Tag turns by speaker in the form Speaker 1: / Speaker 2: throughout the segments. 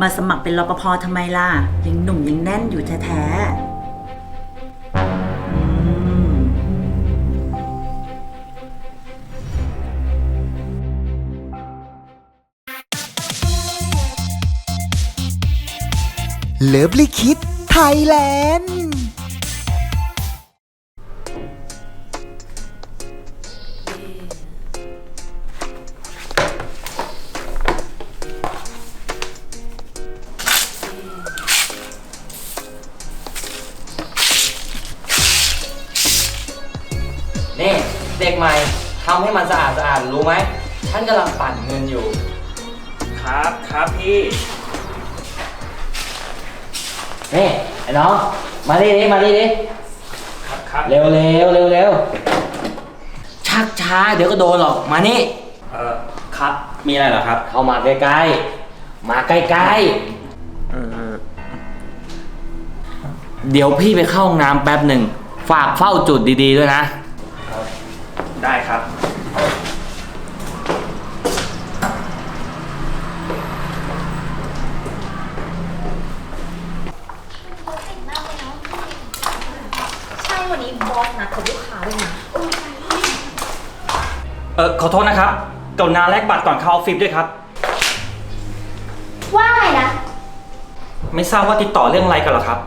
Speaker 1: มาสมัครเป็นรปภทำไมล่ะ ยังหนุ่มยังแน่นอยู่แท้ๆอืม
Speaker 2: เลิฟลิคิดไทยแลนด์
Speaker 3: นี่เด็กใหม่ทำให้มันสะอาดสะอาดรู้ไหม ฉันกำลังปั่นเงินอยู่
Speaker 4: ครับครับพี่
Speaker 3: นี่ไอ้น้องมาดิดิมาดิดิ
Speaker 4: ครับครับ
Speaker 3: เร็วเร็วเร็วเร็วชักช้าเดี๋ยวก็โดนหรอกมานี่
Speaker 4: เออครับมีอะไรเหรอครับ
Speaker 3: เข้ามาใกล้ๆ มาใกล้
Speaker 4: เออ
Speaker 3: ๆ เดี๋ยวพี่ไปเข้าห้องน้ำแป๊บหนึ่ง ฝากเฝ้าจุดดีๆด้วยนะ
Speaker 4: ได้ครับ
Speaker 5: ใช่วันนี้บอสนัดกับลูกค้าด้วยนะ
Speaker 4: เออขอโทษนะครับกรุณาแลกบัตรก่อนเข้าออฟฟิศด้วยครับ
Speaker 5: ว่าไงนะ
Speaker 4: ไม่ทราบว่าติดต่อเรื่องอะไรกันเหรอครับ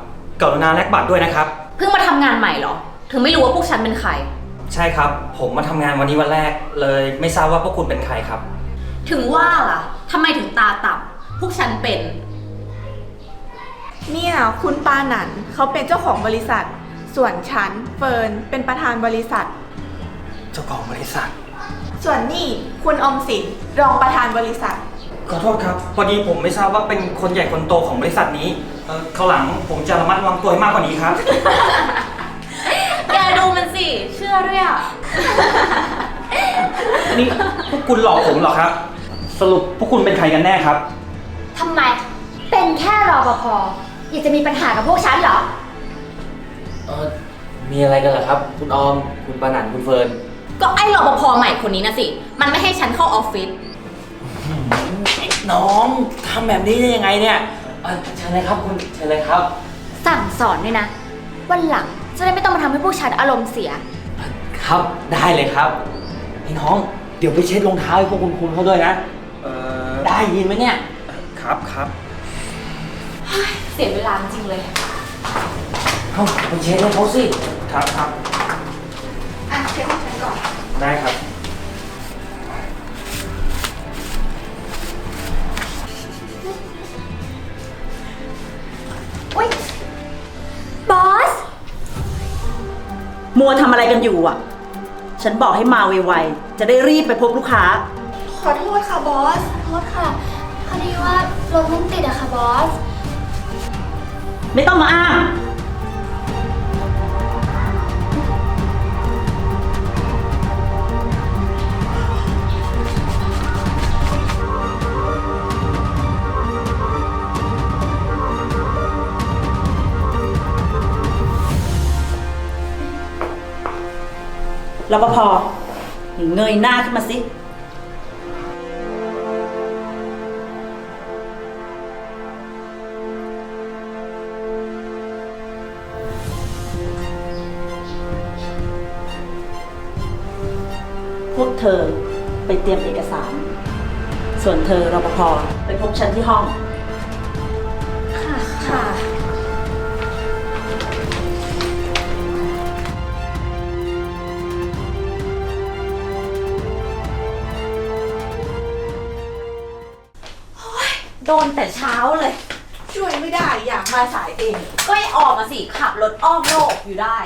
Speaker 4: กรุณาแลกบัตรด้วยนะครับ
Speaker 5: เพิ่งมาทำงานใหม่เหรอ ถึงไม่รู้ว่าพวกฉันเป็นใคร
Speaker 4: ใช่ครับ ผมมาทำงานวันนี้วันแรกเลยไม่ทราบว่าพวกคุณเป็นใครครับ
Speaker 5: ถึงว่าล่ะทำไมถึงตาต่ำพวกฉันเป็น
Speaker 6: เนี่ยคุณปาหนันเขาเป็นเจ้าของบริษัท ส่วนฉันเฟิร์นเป็นประธานบริษัท
Speaker 4: เจ้าของบริษัท
Speaker 6: ส่วนนี่คุณอมสินรองประธานบริษัท
Speaker 4: ขอโทษครับ พอดีผมไม่ทราบว่าเป็นคนใหญ่คนโตของบริษัทนี้เอ่อคราวหลังผมจะระมัดระวังตัวให้มากกว่านี้ครับ
Speaker 5: แกดูมัน สิเชื่อด้วยอะ
Speaker 4: นี่พวกคุณหลอกผมเหรอครับ สรุปพวกคุณเป็นใครกันแน่ครับ
Speaker 7: ทำไม เป็นแค่รอปภอยากจะมีปัญหากับพวกฉันเหรอ
Speaker 3: เออมีอะไรกันเหรอครับ คุณออม คุณปานันคุณเฟิร์น
Speaker 5: ก็ไอ้รปภใหม่คนนี้นะสิ มันไม่ให้ฉันเข้าออฟฟิศ
Speaker 3: น้องทำแบบนี้ได้ยังไงเนี่ยเอ่อเชิญเลยครับคุณ เชิญเลยครับ
Speaker 7: สั่งสอนด้วยนะ วันหลัง จะได้ไม่ต้องมาทำให้พวกฉันอารมณ์เสีย
Speaker 3: ครับได้เลยครับพี่น้อง เดี๋ยวไปเช็ดรองเท้าให้พวกคุณคุณเขาด้วยนะ
Speaker 4: เออ
Speaker 3: ได้ยินไหมเนี่ย
Speaker 4: ครับครับ
Speaker 5: เสียเวลาจริงเลย
Speaker 3: เอ้าไปเช็ดให้เขาสิ
Speaker 4: ครับครับ
Speaker 6: อะเช็คให้ฉันก่อน
Speaker 4: ได้ครับ
Speaker 1: มัวทำอะไรกันอยู่อะ ฉันบอกให้มาไวๆ จะได้รีบไปพบลูกค้า
Speaker 6: ขอโทษค่ะบอส
Speaker 7: โทษค่ะ พอดีว่ารถมันติดอะค่ะบอส
Speaker 1: ไม่ต้องมาอ้าง รปภเงยหน้าขึ้นมาสิ พวกเธอไปเตรียมเอกสาร ส่วนเธอรปภไปพบฉันที่ห้อง
Speaker 5: โดนแต่เช้าเลย
Speaker 6: ช่วยไม่ได้อยากมาสายเอง
Speaker 5: ก็ให้ออกมาสิขับรถอ้อมโลกอยู่ได้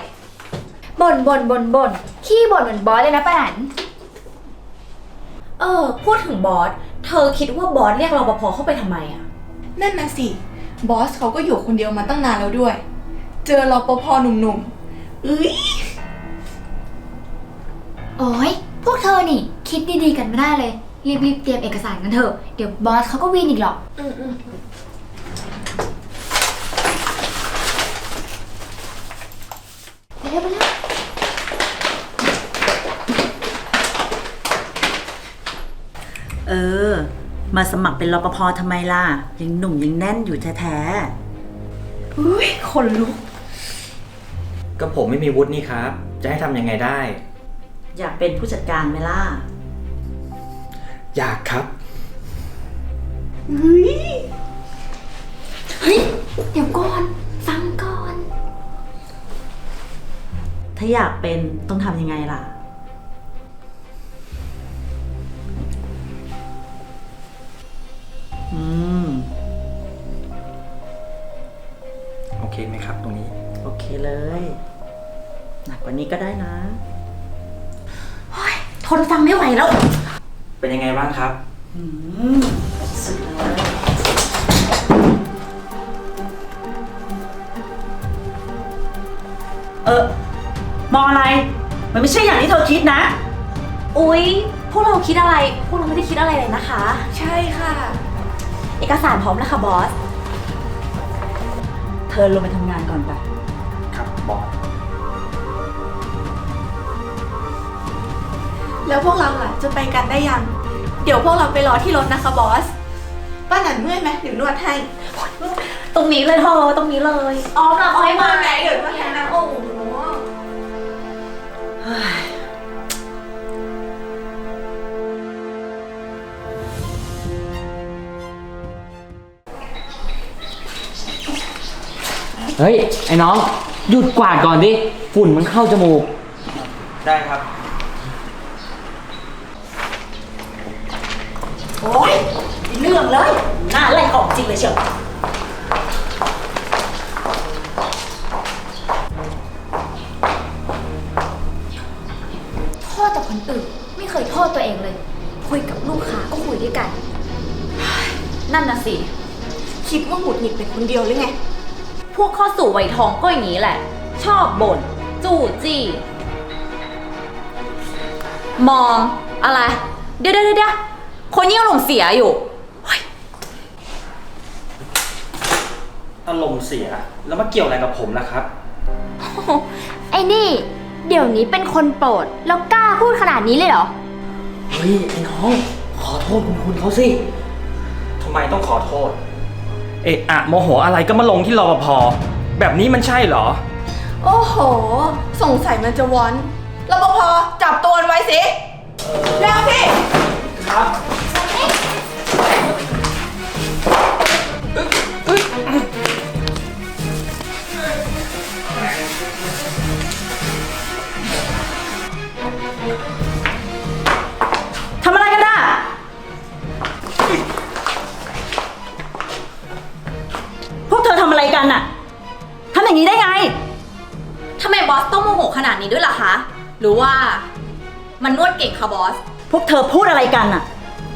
Speaker 7: บ่นบ่นบ่นบ่นขี้บ่นเหมือนบอสเลยนะป้าหนัน
Speaker 5: เออ พูดถึงบอส เธอคิดว่าบอสเรียกรปภเข้าไปทำไมอะ
Speaker 6: นั่นนะสิ บอสเขาก็อยู่คนเดียวมาตั้งนานแล้วด้วย เจอรปภหนุ่มๆเอ้ย
Speaker 7: โอ้ยพวกเธอนี่ คิดดีๆกันไม่ได้เลย รีบๆเตรียมเอกสารกันเถอะ เดี๋ยวบอสเขาก็วีนอีกหรอกไปเร็วไปเร็ว
Speaker 1: เออ มาสมัครเป็นรปภทำไมล่ะ ยังหนุ่มยังแน่นอยู่แท้
Speaker 6: อุ้ยคนลุก
Speaker 4: ก็ผมไม่มีวุฒินี่ครับ จะให้ทำยังไงได้
Speaker 1: ๆ อยากเป็นผู้จัดการไหมล่ะ
Speaker 4: อยากครับ
Speaker 7: เฮ้ย เดี๋ยวก่อน ฟังก่อน
Speaker 1: ถ้าอยากเป็นต้องทำยังไงล่ะ อืม
Speaker 4: โอเคไหมครับ ตรงนี้
Speaker 1: โอเคเลย หนักกว่านี้ก็ได้นะ
Speaker 5: ทนฟังไม่ไหวแล้ว
Speaker 4: เป็นยังไงบ้างครับ
Speaker 1: อืมสุดเลยเออมองอะไร มันไม่ใช่อย่างที่เธอคิดนะ
Speaker 5: อุ๊ย พวกเราคิดอะไร พวกเราไม่ได้คิดอะไรเลยนะคะ
Speaker 6: ใช่ค่ะ
Speaker 5: เอกสารพร้อมแล้วค่ะบอส
Speaker 1: เธอลงไปทำงานก่อนไป
Speaker 4: ครับบอส
Speaker 6: แล้วพวกเราล่ะจะไปกันได้ยัง เดี๋ยวพวกเราไปรอที่รถนะคะบอส ป้าหนันเมื่อยไหมเดี๋ยวนวดให้
Speaker 5: ตรงนี้เลยเธอตรงนี้เลยอ๋อมาอ้อยมา
Speaker 6: ไหนเดี๋ยวนวดให้นะโอ้โห
Speaker 3: เฮ้ย ไอ้น้อง หยุดกวาดก่อนดิ ฝุ่นมันเข้าจมูก
Speaker 4: ได้ครับ
Speaker 1: โอ้ยเรื่องเลยหน้าไล่ออกจริงเลยเชียว
Speaker 7: โทษแต่คนอื่นไม่เคยโทษตัวเองเลย คุยกับลูกค้าก็คุยด้วยกัน
Speaker 5: นั่นน่ะสิ
Speaker 6: คิดว่าหงุดหงิดเป็นคนเดียวหรือไง
Speaker 5: พวกเข้าสู่วัยทองก็อย่างนี้แหละ ชอบบ่น จู่จี้ มองอะไร เดี๋ยวเดี๋ยวเดี๋ยว คนยิ่งอารมณ์เสียอยู่
Speaker 4: อารมณ์เสีย แล้วมาเกี่ยวอะไรกับผมล่ะครับ
Speaker 7: ไอ้นี่ เดี๋ยวนี้เป็นคนโปรด แล้วกล้าพูดขนาดนี้เลยเหรอ
Speaker 3: เฮ้ย ไอ้น้อง ขอโทษคุณคุณเขาสิ
Speaker 4: ทำไมต้องขอโทษ เอะอะโมโหอะไรก็มาลงที่รปภแบบนี้มันใช่เหรอ
Speaker 6: โอ้โห สงสัยมันจะวอนรปภจับตัวมันไว้สิ
Speaker 1: กเธอทำอะไรกันน่ะทำอย่างนี้ได้ไง
Speaker 5: ทำไมบอสต้องโมโหขนาดนี้ด้วยล่ะคะ หรือว่ามันนวดเก่งคะบอส
Speaker 1: พวกเธอพูดอะไรกันน่ะ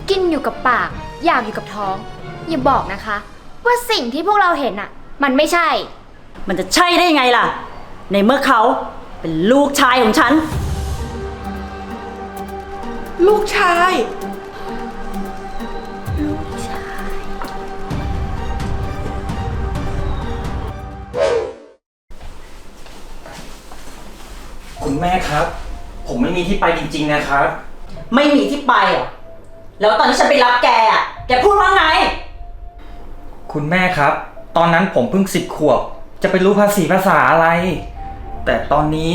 Speaker 7: กินอยู่กับปาก อยากอยู่กับท้อง อย่าบอกนะคะ ว่าสิ่งที่พวกเราเห็นอะมันไม่ใช่
Speaker 1: มันจะใช่ได้ยังไงล่ะ ในเมื่อเขาเป็นลูกชายของฉัน
Speaker 6: ลูกชาย
Speaker 4: คุณแม่ครับ ผมไม่มีที่ไปจริง ๆ นะครับ
Speaker 1: ไม่มีที่ไปอะ แล้วตอนที่ฉันไปรับแกอะ แกพูดว่าไง
Speaker 4: คุณแม่ครับ ตอนนั้นผมเพิ่งสิบขวบ จะไปรู้ภาษีภาษาอะไร แต่ตอนนี้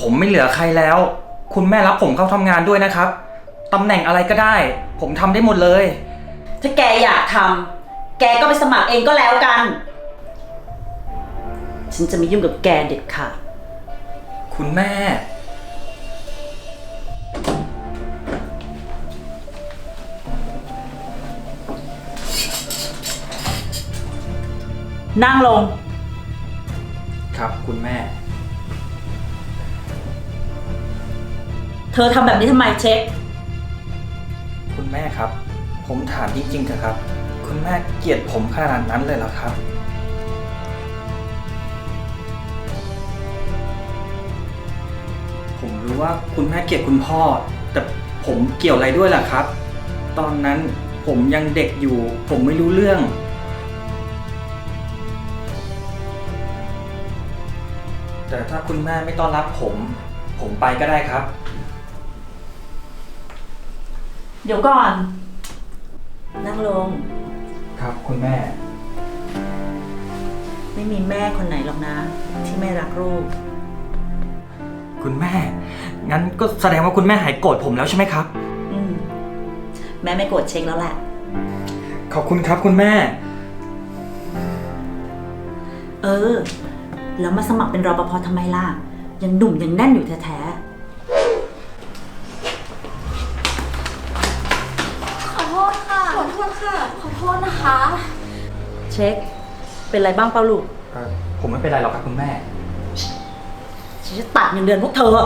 Speaker 4: ผมไม่เหลือใครแล้ว คุณแม่รับผมเข้าทำงานด้วยนะครับตำแหน่งอะไรก็ได้ ผมทำได้หมดเลย
Speaker 1: ถ้าแกอยากทำแกก็ไปสมัครเองก็แล้วกัน ฉันจะไม่ยุ่งกับแกเด็ดขาด
Speaker 4: คุณแม่
Speaker 1: นั่งลง
Speaker 4: ครับคุณแม่
Speaker 1: เธอทำแบบนี้ทำไมเช็ค
Speaker 4: คุณแม่ครับ ผมถามจริงๆเถอะครับ คุณแม่เกลียดผมขนาดนั้นเลยเหรอครับ ผมรู้ว่าคุณแม่เกลียดคุณพ่อ แต่ผมเกี่ยวอะไรด้วยล่ะครับ ตอนนั้นผมยังเด็กอยู่ ผมไม่รู้เรื่อง แต่ถ้าคุณแม่ไม่ต้อนรับผม ผมไปก็ได้ครับ
Speaker 1: เดี๋ยวก่อน นั่งลง
Speaker 4: ครับคุณแม่
Speaker 1: ไม่มีแม่คนไหนหรอกนะ ที่ไม่รักลูก
Speaker 4: คุณแม่ งั้นก็แสดงว่าคุณแม่หายโกรธผมแล้วใช่ไหมครับ
Speaker 1: อืม แม่ไม่โกรธเช็คแล้วแหละ
Speaker 4: ขอบคุณครับคุณแม่
Speaker 1: เออ แล้วมาสมัครเป็นรปภทำไมล่ะ ยังหนุ่มยังแน่นอยู่แท้
Speaker 5: ขอโทษค่ะ
Speaker 6: ขอโทษค่ะ
Speaker 5: ขอโทษนะคะ
Speaker 1: ๆ เช็ค เป็นไรบ้างเปล่าลูก
Speaker 4: ผมไม่เป็นไรหรอกครับคุณแม่
Speaker 1: ฉันจะตัดเงินเดือนพวกเธอ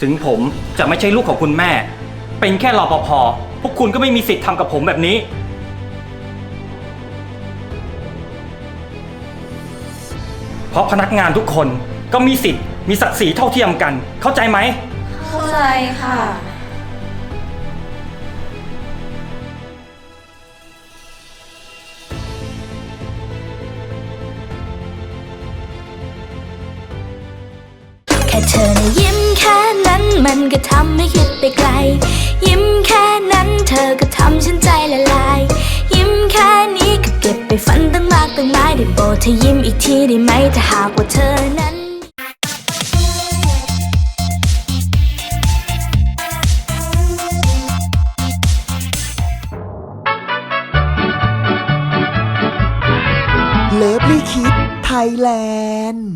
Speaker 4: ถึงผมจะไม่ใช่ลูกของคุณแม่ เป็นแค่รปภพวกคุณก็ไม่มีสิทธิ์ทำกับผมแบบนี้ เพราะพนักงานทุกคนก็มีสิทธิ์มีศักดิ์ศรีเท่าเทียมกัน เข้าใจไหม
Speaker 6: เข้าใจค่ะ
Speaker 8: แค่เธอนะยิ้มแค่นั้นมันก็ทำให้คิดไปไกล ยิ้มแค่นั้นเธอก็ทำฉันใจละลาย นตั้งมากตั้งหลายได้โปรดเธอยิ้มอีกทีได้ไหมถ้าหากว่าเธอนั้น
Speaker 2: เลิฟลี่คิดไทยแลนด์